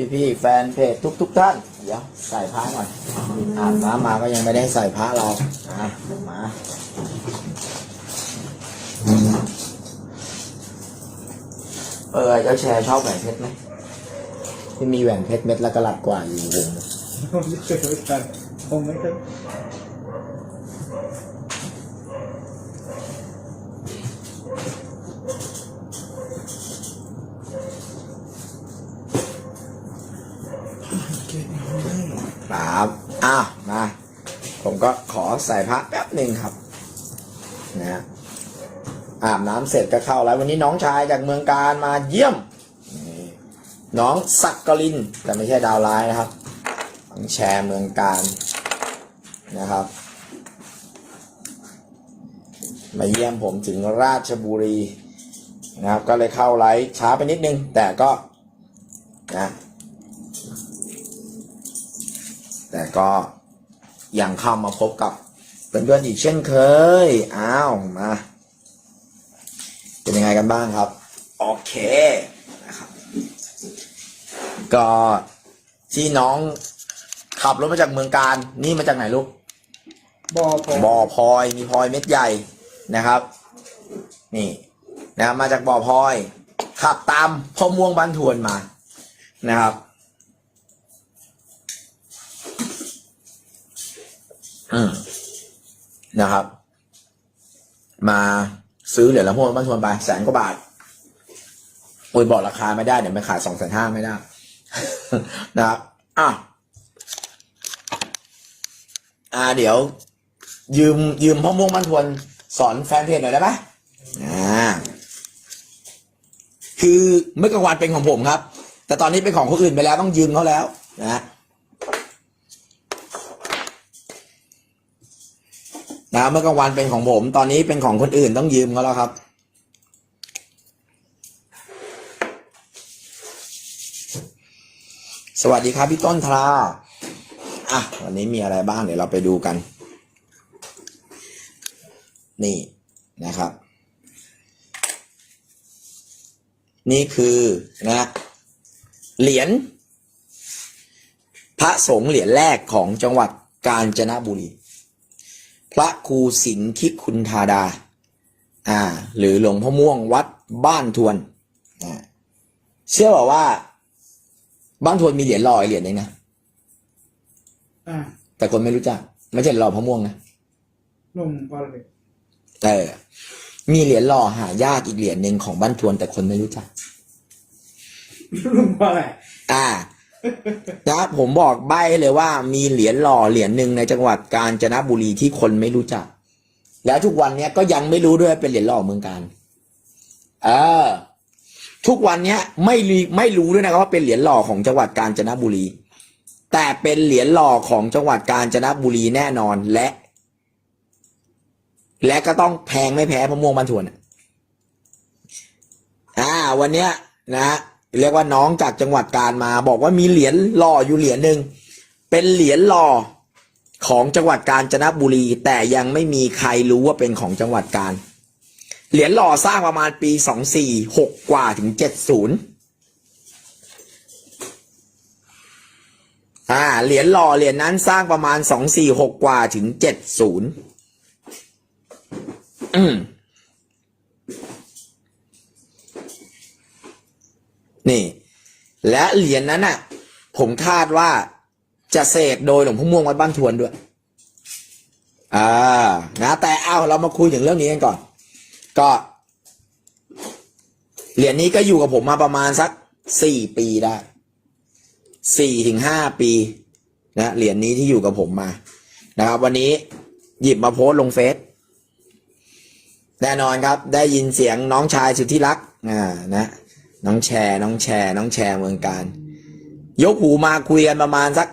พี่พี่ๆแฟนเพจทุกทุก ๆ ท่าน เดี๋ยวใส่พระหน่อยอาบน้ำมาก็ยังไม่ได้ใส่พระเราอะมาเออเจ้าแชร์ชอบแหวนเพชรไหมที่มีแหวนเพชรเม็ดละกะลัดกว่าอยู่วงผมไม่เคยรู้จักผมไม่เคย อ้าวมา ผมก็ขอใส่พระแป๊บหนึ่งครับนะอาบน้ำเสร็จก็เข้าแล้ววันนี้น้องชายจากเมืองการมาเยี่ยมนี่น้องสักกลินแต่ไม่ใช่ดาวร้ายนะครับน้องแชร์เมืองการนะครับ มาเยี่ยมผมถึงราชบุรีนะครับก็เลยเข้าไลฟ์ช้าไปนิดนึง แต่ก็นะ แต่ก็ยังเข้ามาพบกับเพื่อนๆอีกเช่นเคย อ้าว มา เป็นยังไงกันบ้างครับ โอเคนะครับ ก็ที่น้องขับรถมาจากเมืองการ นี่มาจากไหนลูกบอผมบ่อพลอยมีพลอยเม็ดใหญ่นะครับ นี่นะครับมาจากบ่อพลอย ขับตามพ่อม่วงบ้านทวนมานะครับ อืมนะครับ มาซื้อเหรียญละพวกบ้านทวนไปแสนกว่าบาทโอ้ยบอกราคาไม่ได้เดี๋ยวไปขายสองแสนห้าไม่ได้ นะครับอะอ่า เดี๋ยว ยืม ยืมพ่อม่วงบ้านทวนสอนแฟนเพจหน่อยได้ไหมอ่าคือเมื่อกลางวันเป็นของผมครับ แต่ตอนนี้เป็นของคนอื่นไปแล้วต้องยืมเขาแล้วนะ นะเมื่อกลางวันเป็นของผม ตอนนี้เป็นของคนอื่นต้องยืมเขาแล้วครับ สวัสดีครับพี่ต้นทราอะวันนี้มีอะไรบ้างเดี๋ยวเราไปดูกัน นี่นะครับ นี่คือนะเหรียญพระสงฆ์เหรียญแรกของจังหวัดกาญจนบุรี พระครูสิงห์คิคุณธาดา อ่า หรือหลวงพ่อม่วงวัดบ้านทวนอ่าเชื่อบอกว่า บ้านทวนมีเหรียญหล่ออีกเหรียญหนึงนะอ่าแต่คนไม่รู้จัก ไม่ใช่หล่อพระม่วงนะลุงบอลเลยเออมีเหรียญหล่อหายากอีกเหรียญหนึ่งของบ้านทวนแต่คนไม่รู้จักลุงบอลอะไรอ่า นะผมบอกใบ้เลยว่ามีเหรียญหล่อเหรียญหนึ่งในจังหวัดกาญจนบุรีที่คนไม่รู้จัก แล้วทุกวันเนี้ยก็ยังไม่รู้ด้วยเป็นเหรียญหล่อเมืองการเออ ทุกวันเนี้ยไม่รีไม่รู้ด้วยนะครับว่าเป็นเหรียญหล่อของจังหวัดกาญจนบุรี แต่เป็นเหรียญหล่อของจังหวัดกาญจนบุรีแน่นอนและ และก็ต้องแพงไม่แพ้พะม่วงบ้านทวนอะอ่า วันเนี้ยนะ เรียกว่าน้องจากจังหวัดการมา บอกว่ามีเหรียญหล่ออยู่เหรียญหนึ่งเป็นเหรียญหล่อของจังหวัดกาญจนบุรี แต่ยังไม่มีใครรู้ว่าเป็นของจังหวัดกาญเหรียญหล่อสร้างประมาณปีสองสี่หกกว่าถึงเจ็ดศูนย์อ่าเหรียญหล่อเหรียญนั้นสร้างประมาณสองสี่หกกว่าถึงเจ็ดศูนย์อืม นี่ และเหรียญนั้นน่ะ ผมคาดว่าจะเสกโดยหลวงพ่อม่วงวัดบ้านทวนด้วย อ่า นะแต่เอาเรามาคุยถึงเรื่องนี้กันก่อน ก็เหรียญนี้ก็อยู่กับผมมาประมาณสักสี่ปีได้สี่ถึงห้าปี นะเหรียญนี้ที่อยู่กับผมมา นะครับ วันนี้หยิบมาโพสต์ลงเฟซแน่นอนครับ ได้ยินเสียงน้องชายสุดที่รัก อ่า นะ น้องแชร์ น้องแชร์ น้องแชร์เมืองการ ยกหูมาคุยกันประมาณสัก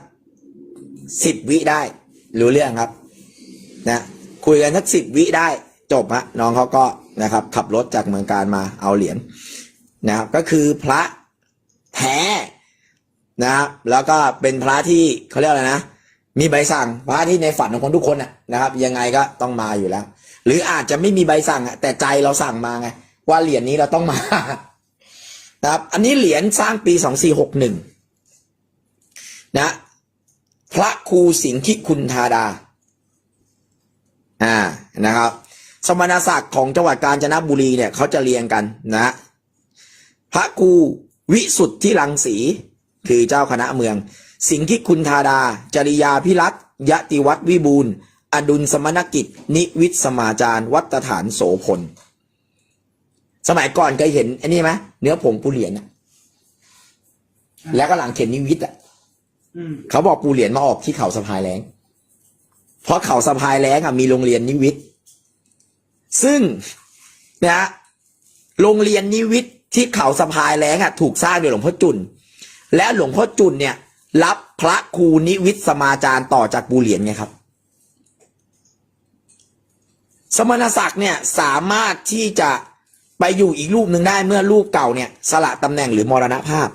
สิบวิได้ รู้เรื่องครับ นะคุยกันสักสิบวิได้ จบฮะน้องเขาก็นะครับ ขับรถจากเมืองการมาเอาเหรียญนะครับก็คือพระแท้นะครับแล้วก็เป็นพระที่เขาเรียกอะไรนะ มีใบสั่งพระที่ในฝันของคนทุกคนนะครับ ยังไงก็ต้องมาอยู่แล้ว หรืออาจจะไม่มีใบสั่งแต่ใจเราสั่งมาไงว่าเหรียญนี้เราต้องมา นะครับ อันนี้เหรียญสร้างปีสองสี่หกหนึ่งนะ พระครูสิงคิคุณธาดา อ่า นะครับ สมณศักดิ์ของจังหวัดกาญจนบุรีเนี่ยเขาจะเรียงกันนะ พระครูวิสุทธิรังสี คือเจ้าคณะเมือง สิงคิคุณธาดา จริยาพิรัตยติวัตรวิบูลอดุลสมณกิจ นิวิทสมาจารวัตฐานโสพล สมัยก่อนเคยเห็นไอ้นี่ไหมเนื้อผงปูเหรียญอะแล้วก็หลังเขียนนิวิทย์อะอืมเขาบอกปูเหรียญมาออกที่เขาสะพายแรงเพราะเขาสะพายแรงอะมีโรงเรียนนิวิทย์ซึ่งนะฮะโรงเรียนนิวิทย์ที่เขาสะพายแรงอะ ถูกสร้างโดยหลวงพ่อจุนและหลวงพ่อจุนเนี่ย รับพระครูนิวิทย์สมาจารย์ต่อจากปูเหรียญไงครับ สมณศักดิ์เนี่ยสามารถที่จะ ไปอยู่อีกรูปหนึ่งได้เมื่อรูปเก่าเนี่ยสละตำแหน่งหรือมรณภาพ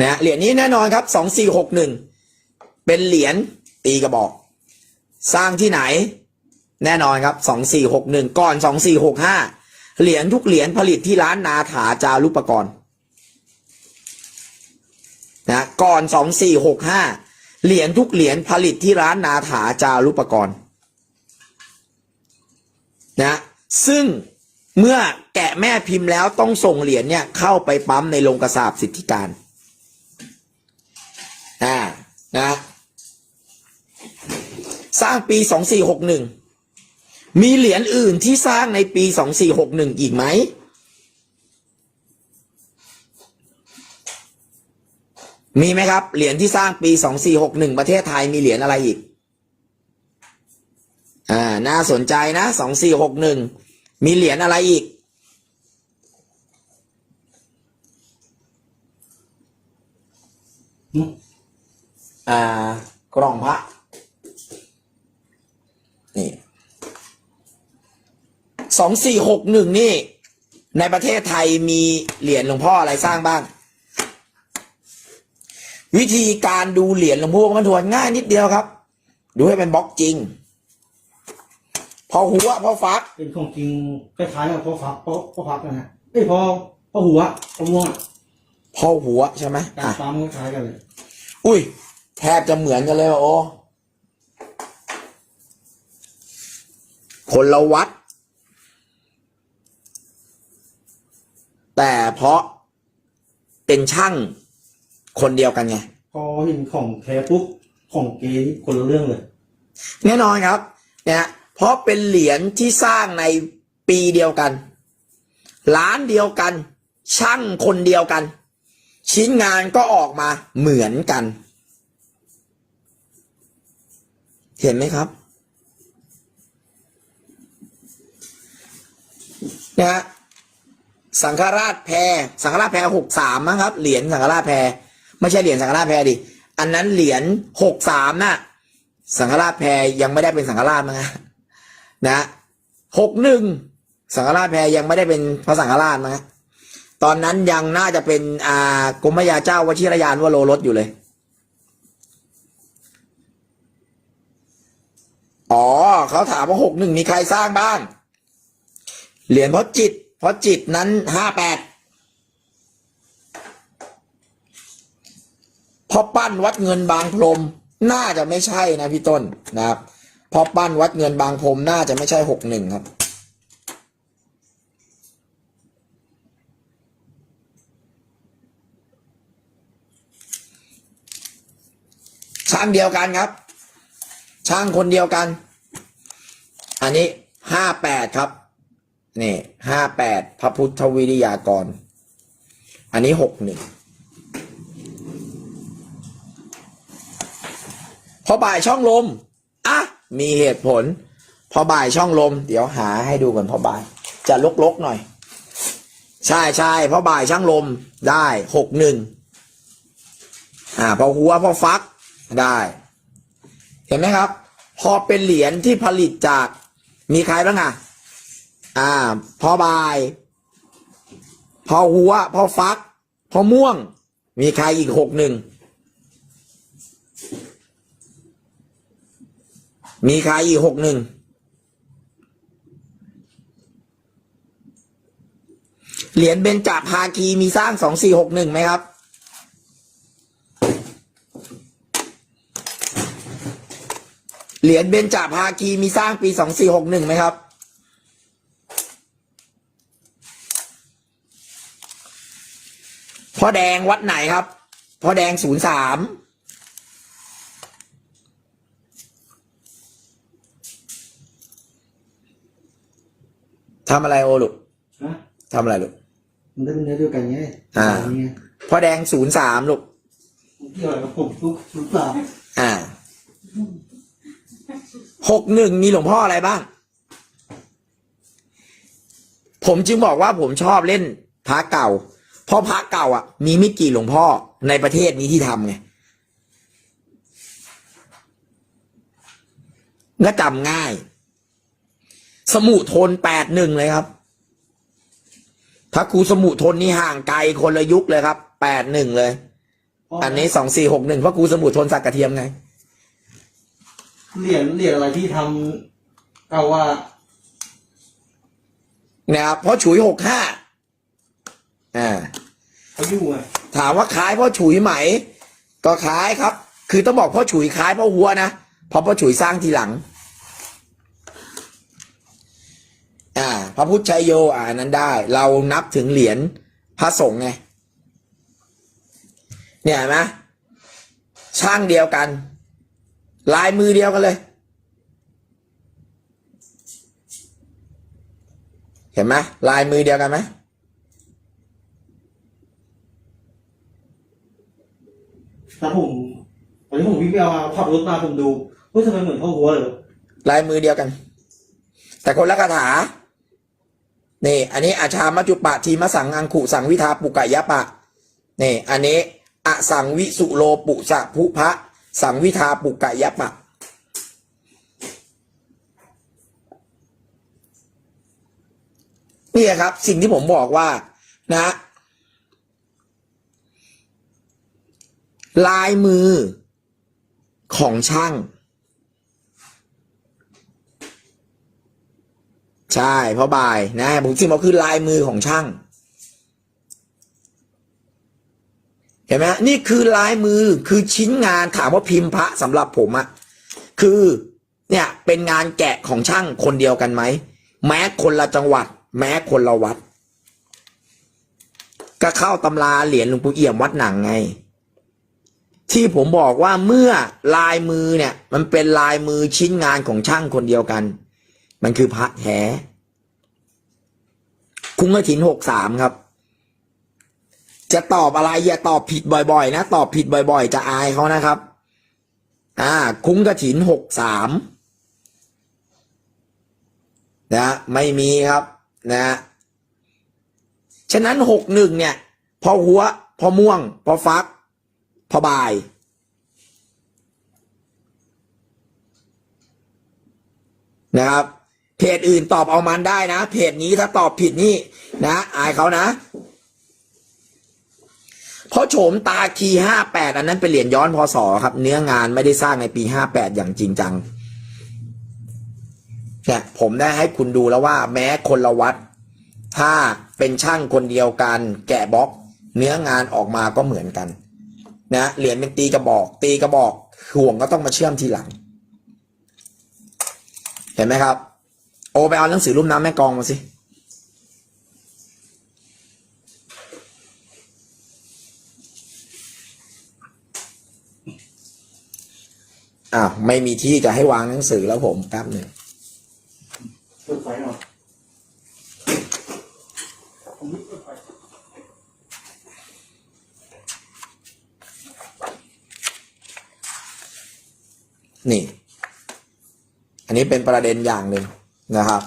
นะฮะเหรียญนี้แน่นอนครับสองสี่หกหนึ่งเป็นเหรียญตีกระบอก สร้างที่ไหน แน่นอนครับสองสี่หกหนึ่งก่อนสองสี่หกห้าเหรียญทุกเหรียญผลิตที่ร้านนาถาจารุปกรณ์นะก่อนสองสี่หกห้าเหรียญทุกเหรียญผลิตที่ร้านนาถาจารุปกรณ์นะ ซึ่งเมื่อแกะแม่พิมพ์แล้วต้องส่งเหรียญเนี่ยเข้าไปปั๊มในโรงกระสาบสิทธิการอ่านะสร้างปีสองสี่หกหนึ่งมีเหรียญอื่นที่สร้างในปีสองสี่หกหนึ่งอีกไหม มีไหมครับ เหรียญที่สร้างปีสองสี่หกหนึ่งประเทศไทยมีเหรียญอะไรอีก อ่า น่าสนใจนะสองสี่หกหนึ่ง มีเหรียญอะไรอีกอืมอ่า กล่องพระ นี่ สองสี่หกหนึ่งนี่ ในประเทศไทยมีเหรียญหลวงพ่ออะไรสร้างบ้าง วิธีการดูเหรียญหลวงพ่อมันทวนง่ายนิดเดียวครับ ดูให้เป็นบล็อกจริง พอหัวพอฟักเป็นของจริงคล้ายๆกับพ่อฟักพ่อพ่อฟักนะฮะเอ้ยพ่อพ่อหัวพ่อม่วงพอหัวใช่ไหมการอะปั๊มคล้ายๆกันเลยอุ้ยแทบจะเหมือนกันเลยว่ะโอคนละวัด แต่เพราะเป็นช่างคนเดียวกันไง พอเห็นของแท้ปุ๊บของเกนี่คนละเรื่องเลย แน่นอนครับนะ เพราะเป็นเหรียญที่สร้างในปีเดียวกัน ร้านเดียวกัน ช่างคนเดียวกัน ชิ้นงานก็ออกมาเหมือนกัน เห็นไหมครับนะฮะสังฆราชแพรสังฆราชแพรหกสามนะครับ เหรียญสังฆราชแพรไม่ใช่เหรียญสังฆราชแพรดิ อันนั้นเหรียญหกสามน่ะ สังฆราชแพรยังไม่ได้เป็นสังฆราชมั้งฮะ นะหกหนึ่งสังฆราชแพรยังไม่ได้เป็นพระสังฆราชมั้งฮะตอนนั้นยังน่าจะเป็นอ่ากรมยาเจ้าวชิรยานวโรรสอยู่เลย อ๋อเขาถามว่าหกหนึ่งมีใครสร้างบ้าง เหรียญเพราะจิตเพราะจิตนั้นห้าแปดพอปั้นวัดเงินบางพรม น่าจะไม่ใช่นะพี่ต้นนะครับ พอปั้นวัดเงินบางพรมน่าจะไม่ใช่หกหนึ่งครับช่างเดียวกันครับ ช่างคนเดียวกัน อันนี้ห้าแปดครับ นี่ห้าแปดพระพุทธวิริยากร อันนี้หกหนึ่งพอบ่ายช่องลม อะ มีเหตุผล พอบ่ายช่องลม เดี๋ยวหาให้ดูก่อนพอบ่าย จะลกๆหน่อย ใช่ใช่พราะบ่ายช่างลมได้หกหนึ่งอ่า พอหัวพอฟักได้ เห็นไหมครับ พอเป็นเหรียญที่ผลิตจากมีใครบ้างอะ อ่า พอบาย พอหัว พอฟัก พอม่วง มีใครอีกหกหนึ่ง มีใครอีกหกหนึ่งเหรียญเบญจภาคีมีสร้างสองสี่หกหนึ่งไหมครับ เหรียญเบญจภาคีมีสร้างปีสองสี่หกหนึ่งไหมครับ พ่อแดงวัดไหนครับ พ่อแดงศูนย์สาม ทำอะไรโอลูกนะทำอะไรลูกมันได้เป็นเนื้อเดียวกันไงอ่าไงพ่อแดงศูนย์สามลูกเกี่ยวอะไรกับผมทุกทุกเปล่าอ่าหกหนึ่งมีหลวงพ่ออะไรบ้าง ผมจึงบอกว่าผมชอบเล่นพระเก่า เพราะพระเก่าอะ มีไม่กี่หลวงพ่อในประเทศนี้ที่ทำไงและจำง่าย สมุทนแปดหนึ่งเลยครับพระครูสมุทนนี่ห่างไกลคนละยุคเลยครับแปดหนึ่งเลย อันนี้สองสี่หกหนึ่งพระครูสมุทนสักกระเทียมไงเหรียญเหรียญอะไรที่ทำเอาว่านะครับเพราะฉุยหกห้าอ่าเขาอยู่ไงถามว่าคล้ายพ่อฉุยไหม ก็คล้ายครับ คือต้องบอกพ่อฉุยคล้ายพ่อหัวนะเพราะพ่อฉุยสร้างทีหลัง อ่า พระพุทธชัยโยอ่านั้นได้ เรานับถึงเหรียญพระสงฆ์ไง เนี่ยเห็นไหมช่างเดียวกัน ลายมือเดียวกันเลย เห็นไหมลายมือเดียวกันไหมแล้วผมตอนนี้ผมวิ่งไปเอามาขับรถมาผมดูเฮ้ยทำไมเหมือนเท่าหัวเลยลายมือเดียวกัน แต่คนละคาถา นี่ อันนี้อาชามัจจุปะทีมะสังอังคุสังวิทาปุกะยะปะนี่อันนี้อสังวิสุโลปุสะภุพะสังวิทาปุกะยะปะนี่ครับ สิ่งที่ผมบอกว่านะ ลายมือของช่าง ใช่เพราะบายนะผมจริงบอกคือลายมือของช่าง เห็นไหมนี่คือลายมือคือชิ้นงานถามว่าพิมพ์พระสำหรับผมอะคือเนี่ยเป็นงานแกะของช่างคนเดียวกันไหม แม้คนละจังหวัด แม้คนละวัด ก็เข้าตำราเหรียญหลวงปู่เอี่ยมวัดหนังไง ที่ผมบอกว่าเมื่อลายมือเนี่ย มันเป็นลายมือชิ้นงานของช่างคนเดียวกัน มันคือพระแท้ คุ้งกระถินหกสามครับ จะตอบอะไรอย่าตอบผิดบ่อยๆ นะ ตอบผิดบ่อยๆ จะอายเขานะครับ อ่า คุ้งกระถินหกสามนะไม่มีครับนะ ฉะนั้นหกหนึ่งเนี่ย พอหัว พอม่วง พอฟัก พอบายนะครับ จอื่นตอบเอามันได้นะ เพจนี้ถ้าตอบผิดนี่นะอายเขานะเพราะโฉมตาคีห้าแปดอันนั้นเป็นเหรียญย้อนพศครับ เนื้องานไม่ได้สร้างในปีห้าแปดอย่างจริงจังเนี่ยผมได้ให้คุณดูแล้วว่า แม้คนละวัด ถ้าเป็นช่างคนเดียวกัน แกะบล็อก เนื้องานออกมาก็เหมือนกันนะเหรียญเป็นตีกระบอก ตีกระบอกห่วงก็ต้องมาเชื่อมทีหลัง เห็นไหมครับ โอไปเอาหนังสือรุ่มน้ำแม่กองมาสิ อ้าว ไม่มีที่จะให้วางหนังสือแล้วผมแป๊บหนึ่งเปิดไฟหน่อยผมเปิดไฟนี่ อันนี้เป็นประเด็นอย่างหนึ่ง นะครับ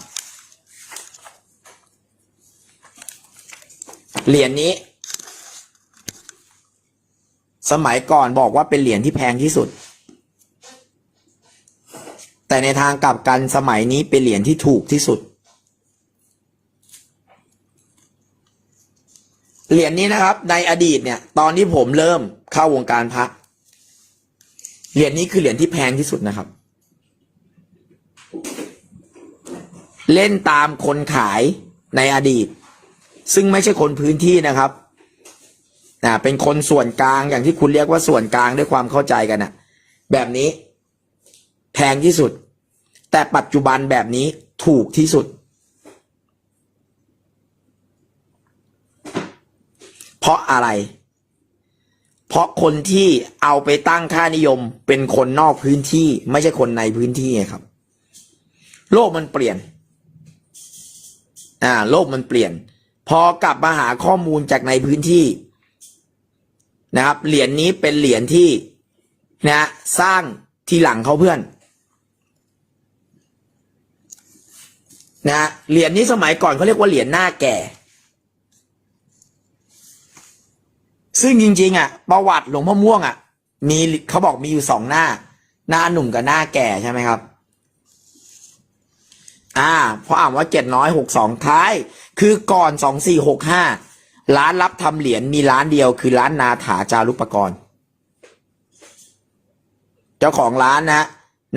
เหรียญนี้ สมัยก่อนบอกว่าเป็นเหรียญที่แพงที่สุด แต่ในทางกลับกันสมัยนี้เป็นเหรียญที่ถูกที่สุด เหรียญนี้นะครับ ในอดีตเนี่ย ตอนที่ผมเริ่มเข้าวงการพระเหรียญนี้คือเหรียญที่แพงที่สุดนะครับ เล่นตามคนขายในอดีต ซึ่งไม่ใช่คนพื้นที่นะครับอ่าเป็นคนส่วนกลางอย่างที่คุณเรียกว่าส่วนกลางด้วยความเข้าใจกันนะแบบนี้แพงที่สุด แต่ปัจจุบันแบบนี้ถูกที่สุด เพราะอะไร เพราะคนที่เอาไปตั้งค่านิยมเป็นคนนอกพื้นที่ ไม่ใช่คนในพื้นที่ครับ โลกมันเปลี่ยน อ่า โลกมันเปลี่ยน พอกลับมาหาข้อมูลจากในพื้นที่นะครับ เหรียญนี้เป็นเหรียญที่นะสร้างทีหลังเขาเพื่อนนะเหรียญนี้สมัยก่อนเขาเรียกว่าเหรียญหน้าแก่ ซึ่งจริงๆอะ ประวัติหลวงพ่อม่วงอะ มีเขาบอกมีอยู่สองหน้า หน้าหนุ่มกับหน้าแก่ใช่ไหมครับ อ่าเพราะอ่านว่าเจ็ดน้อยหกสองท้าย คือก่อนสองสี่หกห้าร้านรับทำเหรียญมีร้านเดียวคือร้านนาถาจารุปกรณ์ เจ้าของร้านนะ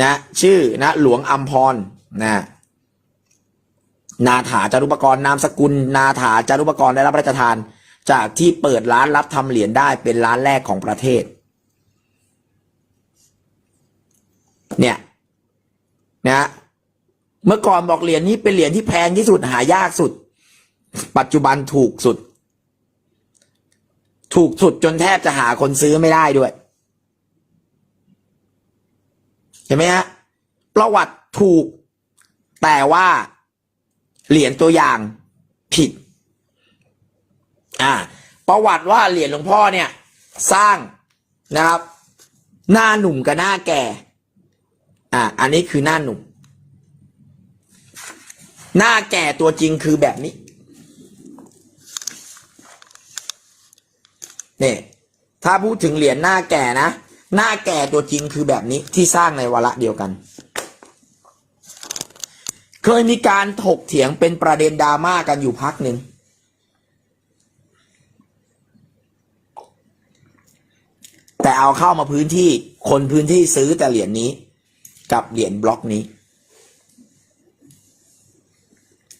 นะ ชื่อนะหลวงอัมพรนะนาถาจารุปกรณ์นามสกุล นาถาจารุปกรณ์ได้รับพระราชทาน จากที่เปิดร้านรับทำเหรียญได้เป็นร้านแรกของประเทศ เนี่ยนะ เมื่อก่อนบอกเหรียญนี้เป็นเหรียญที่แพงที่สุดหายากสุด ปัจจุบันถูกสุด ถูกสุดจนแทบจะหาคนซื้อไม่ได้ด้วย เห็นไหมฮะประวัติถูก แต่ว่าเหรียญตัวอย่างผิด อ่า ประวัติว่าเหรียญหลวงพ่อเนี่ย สร้างนะครับ หน้าหนุ่มกับหน้าแก่ อ่า อันนี้คือหน้าหนุ่ม หน้าแก่ตัวจริงคือแบบนี้เนี่ยถ้าพูดถึงเหรียญหน้าแก่นะ หน้าแก่ตัวจริงคือแบบนี้ที่สร้างในวาระเดียวกัน เคยมีการถกเถียงเป็นประเด็นดราม่ากันอยู่พักหนึ่งแต่เอาเข้ามาพื้นที่คนพื้นที่ซื้อแต่เหรียญนี้ กับเหรียญบล็อกนี้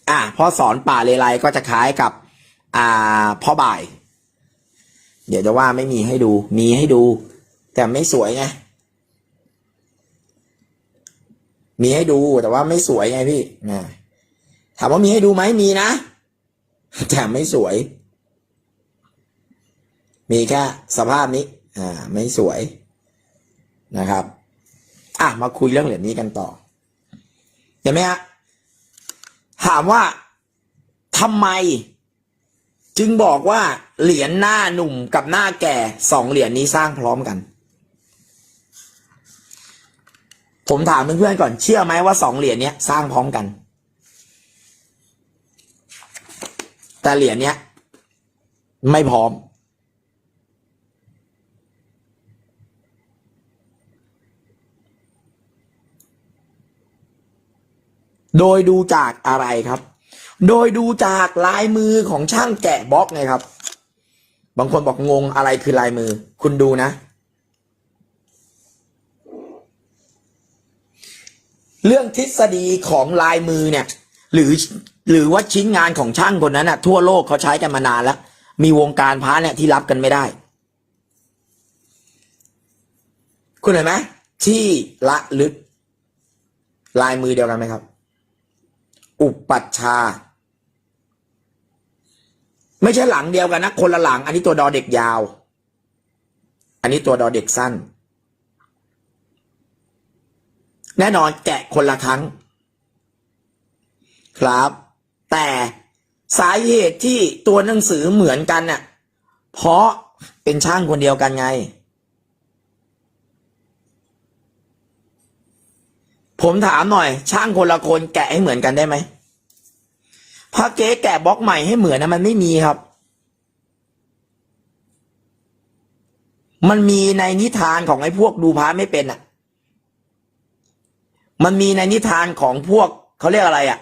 อะพ่อสอนป่าเลไลก็จะคล้ายกับ อ่าพ่อบ่าย เดี๋ยวจะว่าไม่มีให้ดู มีให้ดู แต่ไม่สวยไง มีให้ดูแต่ว่าไม่สวยไงพี่นะถามว่ามีให้ดูไหมมีนะ แต่ไม่สวย มีแค่สภาพนี้ อ่า ไม่สวยนะครับ อะมาคุยเรื่องเหรียญนี้กันต่อเห็นไหมฮะ ถามว่าทำไม จึงบอกว่าเหรียญหน้าหนุ่มกับหน้าแก่สองเหรียญนี้สร้างพร้อมกัน ผมถามเพื่อนๆก่อนเชื่อไหมว่าสองเหรียญนี้สร้างพร้อมกัน แต่เหรียญนี้ไม่พร้อม โดยดูจากอะไรครับ โดยดูจากลายมือของช่างแกะบล็อกไงครับ บางคนบอกงงอะไรคือลายมือ คุณดูนะ เรื่องทฤษฎีของลายมือเนี่ย หรือหรือว่าชิ้นงานของช่างคนนั้นน่ะ ทั่วโลกเขาใช้กันมานานแล้ว มีวงการพระเนี่ยที่รับกันไม่ได้ คุณเห็นไหมที่ละลึกลายมือเดียวกันไหมครับ อุปัชชา ไม่ใช่หลังเดียวกันนะ คนละหลัง อันนี้ตัวดอเด็กยาว อันนี้ตัวดอเด็กสั้น แน่นอนแกะคนละครั้ง ครับ แต่สาเหตุที่ตัวหนังสือเหมือนกันน่ะ เพราะเป็นช่างคนเดียวกันไง ผมถามหน่อย ช่างคนละคนแกะให้เหมือนกันได้ไหมพระเก๊แกะบล็อกใหม่ให้เหมือนนะมันไม่มีครับ มันมีในนิทานของไอ้พวกดูพระไม่เป็นอะ มันมีในนิทานของพวกเขาเรียกอะไรอะ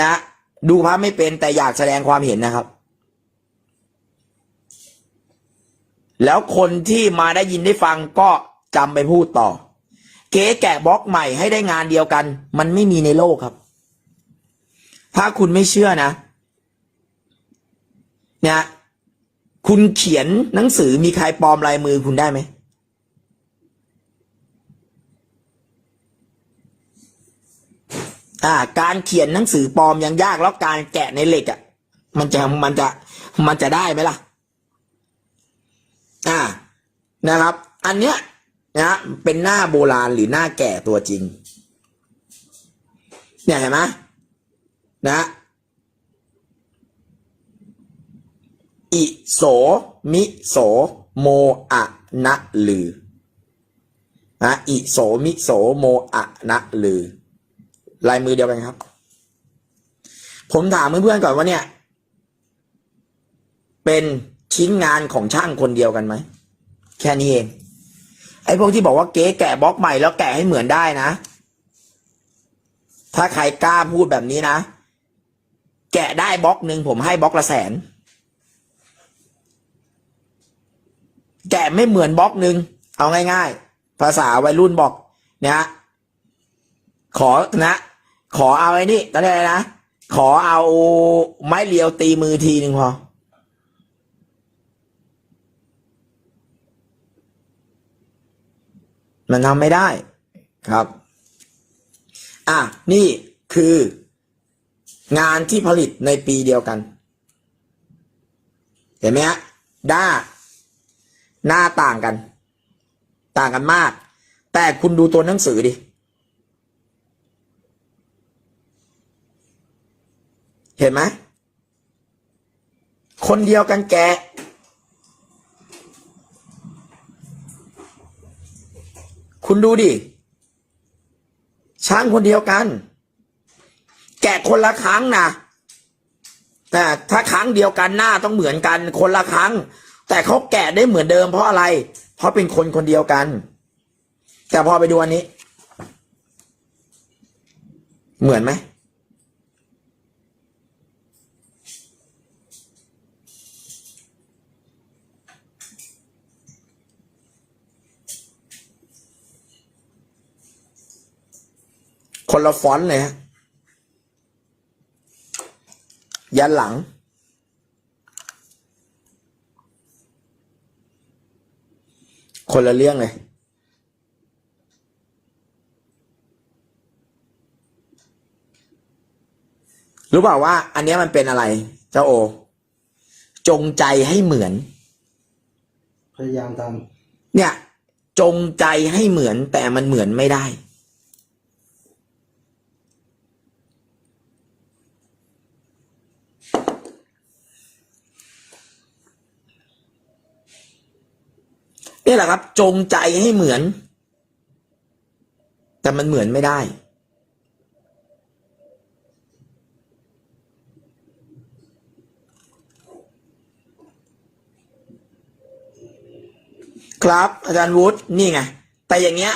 นะดูพระไม่เป็นแต่อยากแสดงความเห็นนะครับ แล้วคนที่มาได้ยินได้ฟังก็จำไปพูดต่อ เก๋แกะบล็อกใหม่ให้ได้งานเดียวกัน มันไม่มีในโลกครับ ถ้าคุณไม่เชื่อนะเนี่ยคุณเขียนหนังสือมีใครปลอมลายมือคุณได้ไหมอ่า การเขียนหนังสือปลอมยังยากแล้วการแกะในเหล็กอะ่ะ มันจะมันจะมันจะได้ไหมล่ะ อ่านะครับ อันเนี้ย นะเป็นหน้าโบราณหรือหน้าแก่ตัวจริง เนี่ยเห็นไหมนะอิโสมิโสโมอะนะลือนะอิโสมิโสโมอะนะลือ ลายมือเดียวกันครับ ผมถามเพื่อนๆก่อนว่าเนี่ย เป็นชิ้นงานของช่างคนเดียวกันไหม แค่นี้เอง ไอ้พวกที่บอกว่าเก๊แกะบล็อกใหม่แล้วแกะให้เหมือนได้นะ ถ้าใครกล้าพูดแบบนี้นะ แกะได้บล็อกหนึ่งผมให้บล็อกละแสน แกะไม่เหมือนบล็อกหนึ่งเอาง่ายๆ ภาษาวัยรุ่นบอกเนี่ย ขอนะ ขอเอาไอ้นี่ตอนนี้อะไรนะ ขอเอาไม้เรียวตีมือทีหนึ่งพอ มันทำไม่ได้ครับ อะ นี่คืองานที่ผลิตในปีเดียวกัน เห็นไหมฮะด้า หน้าต่างกัน ต่างกันมาก แต่คุณดูตัวหนังสือดิ เห็นไหมคนเดียวกันแกะ คุณดูดิ ช้างคนเดียวกัน แกะคนละครั้งนะแต่ถ้าครั้งเดียวกันหน้าต้องเหมือนกัน คนละครั้ง แต่เขาแกะได้เหมือนเดิมเพราะอะไร เพราะเป็นคนคนเดียวกัน แต่พอไปดูอันนี้ เหมือนไหม คนละฟอนต์เลยฮะยันหลัง คนละเรื่องเลยรู้เปล่าว่า อันเนี้ยมันเป็นอะไร เจ้าโอ จงใจให้เหมือน พยายามตามเนี่ย จงใจให้เหมือนแต่มันเหมือนไม่ได้ นี่แหละครับ จงใจให้เหมือน แต่มันเหมือนไม่ได้ ครับอาจารย์วุฒินี่ไง แต่อย่างเงี้ย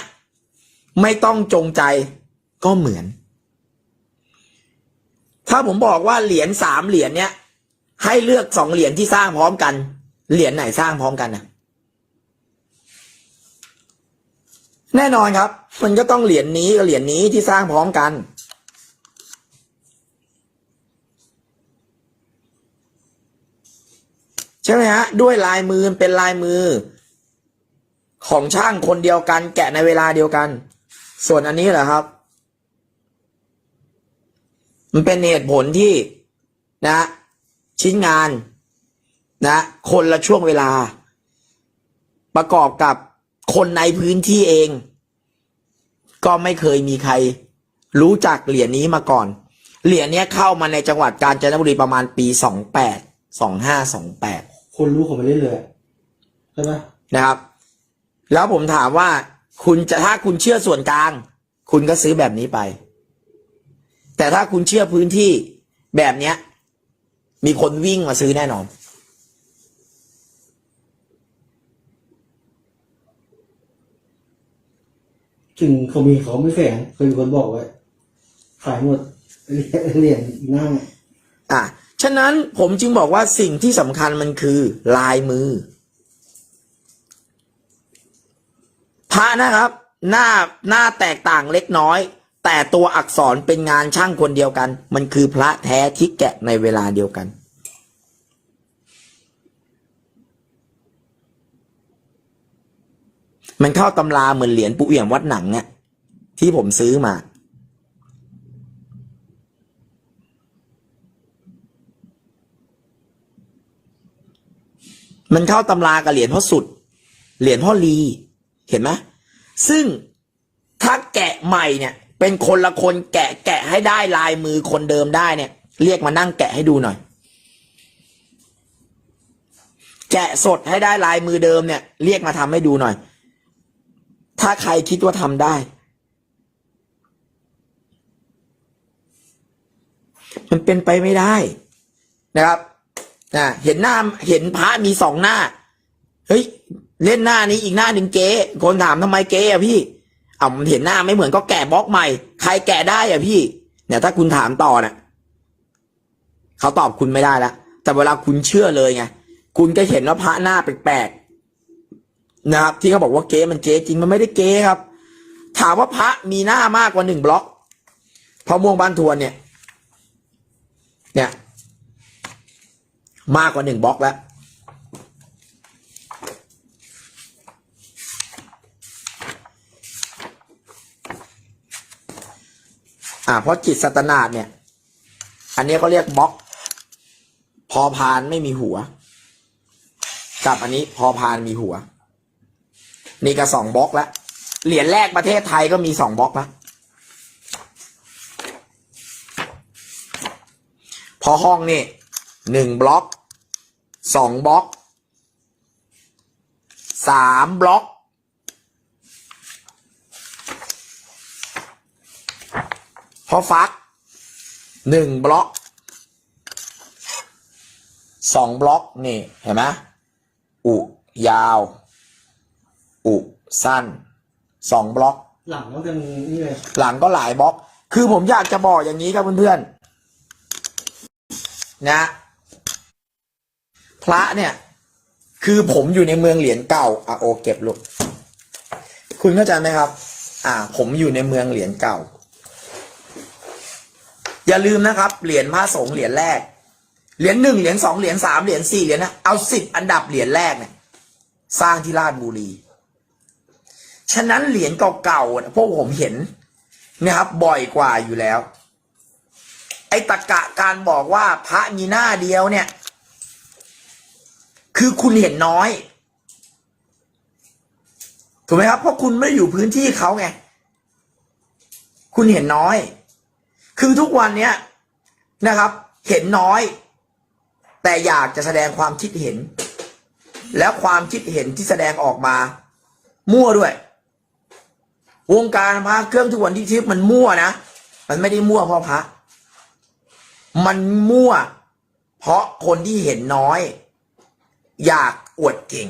ไม่ต้องจงใจก็เหมือน ถ้าผมบอกว่าเหรียญสามเหรียญเนี้ยให้เลือกสองเหรียญที่สร้างพร้อมกัน เหรียญไหนสร้างพร้อมกันนะ แน่นอนครับ มันก็ต้องเหรียญนี้กับเหรียญนี้ที่สร้างพร้อมกัน ใช่ไหมฮะ ด้วยลายมือเป็นลายมือ ของช่างคนเดียวกัน แกะในเวลาเดียวกัน ส่วนอันนี้แหละครับ มันเป็นเหตุผลที่นะ ชิ้นงาน นะ คนละช่วงเวลา ประกอบกับ คนในพื้นที่เอง ก็ไม่เคยมีใคร รู้จักเหรียญนี้มาก่อน เหรียญเนี้ยเข้ามาในจังหวัดกาญจนบุรีประมาณปีสองแปดสองห้าสองแปดคนรู้เขาไปเรื่อยๆใช่ไหมนะครับ แล้วผมถามว่าคุณจะถ้าคุณเชื่อส่วนกลาง คุณก็ซื้อแบบนี้ไป แต่ถ้าคุณเชื่อพื้นที่แบบเนี้ย มีคนวิ่งมาซื้อแน่นอน ถึงเขามีเขาไม่แฝงเคยมีคนบอกไว้ขายหมดเหรียญหน้าอะฉะนั้นผมจึงบอกว่าสิ่งที่สำคัญมันคือ ลายมือพระนะครับ หน้าหน้าแตกต่างเล็กน้อย แต่ตัวอักษรเป็นงานช่างคนเดียวกัน มันคือพระแท้ที่แกะในเวลาเดียวกัน มันเข้าตำราเหมือนเหรียญปุเอี่ยมวัดหนังเนี่ยที่ผมซื้อมา มันเข้าตำรากับเหรียญพ่อสุด เหรียญพ่อลีเห็นไหมซึ่งถ้าแกะใหม่เนี่ย เป็นคนละคนแกะแกะให้ได้ลายมือคนเดิมได้เนี่ย เรียกมานั่งแกะให้ดูหน่อยแกะสดให้ได้ลายมือเดิมเนี่ย เรียกมาทำให้ดูหน่อย ถ้าใครคิดว่าทำได้ มันเป็นไปไม่ได้นะครับนะเห็นหน้าเห็นพระมีสองหน้า เฮ้ย เล่นหน้านี้อีกหน้าหนึ่งเก๊คนถามทำไมเก๊อะพี่เอามันเห็นหน้าไม่เหมือนก็แกะบล็อกใหม่ ใครแกะได้อะพี่ เนี่ยถ้าคุณถามต่อนี่ยเขาตอบคุณไม่ได้แล้วแต่เวลาคุณเชื่อเลยไง คุณก็เห็นว่าพระหน้าแปลก นะครับ ที่เขาบอกว่าเก๊มันเก๊จริงมันไม่ได้เก๊ครับ ถามว่าพระมีหน้ามากกว่าหนึ่งบล็อกพอม่วงบ้านทวนเนี่ย เนี่ย มากกว่าหนึ่งบล็อกแล้วอ่าเพราะจิตสัตนาดเนี่ย อันนี้เขาเรียกบล็อก พอพานไม่มีหัว กับอันนี้พอพานมีหัว นี่ก็สองบล็อกล้วเหรียญแรกประเทศไทยก็มีสองบล็อกล้วพอห้องนี่หนึ่งบล็อกสองบล็อกสามบล็อกพอฟักหนึ่งบล็อกสองบล็อกนี่เห็นไหมอุยาว อุสั้นสองบล็อก หลังก็เป็นนี่เลยหลังก็หลายบล็อก คือผมอยากจะบอกอย่างนี้ครับเพื่อนๆนะ พระเนี่ย คือผมอยู่ในเมืองเหรียญเก่าอะโอเก็บลูกคุณเข้าใจไหมครับ อ่า ผมอยู่ในเมืองเหรียญเก่า อย่าลืมนะครับ เหรียญพระสงฆ์เหรียญแรก เหรียญหนึ่งเหรียญสองเหรียญสามเหรียญสี่เหรียญนะเอาสิบอันดับเหรียญแรกเนี่ย สร้างที่ราชบุรี ฉะนั้นเหรียญเก่าๆพวกผมเห็นนะครับ บ่อยกว่าอยู่แล้ว ไอ้ตะกะการบอกว่าพระมีหน้าเดียวเนี่ย คือคุณเห็นน้อย ถูกไหมครับ เพราะคุณไม่อยู่พื้นที่เขาไง คุณเห็นน้อย คือทุกวันเนี้ยนะครับ เห็นน้อย แต่อยากจะแสดงความคิดเห็น แล้วความคิดเห็นที่แสดงออกมา มั่วด้วย วงการพระเครื่องทุกวันที่ทิพย์มันมั่วนะ มันไม่ได้มั่วเพราะพระ มันมั่ว เพราะคนที่เห็นน้อย อยากอวดเก่ง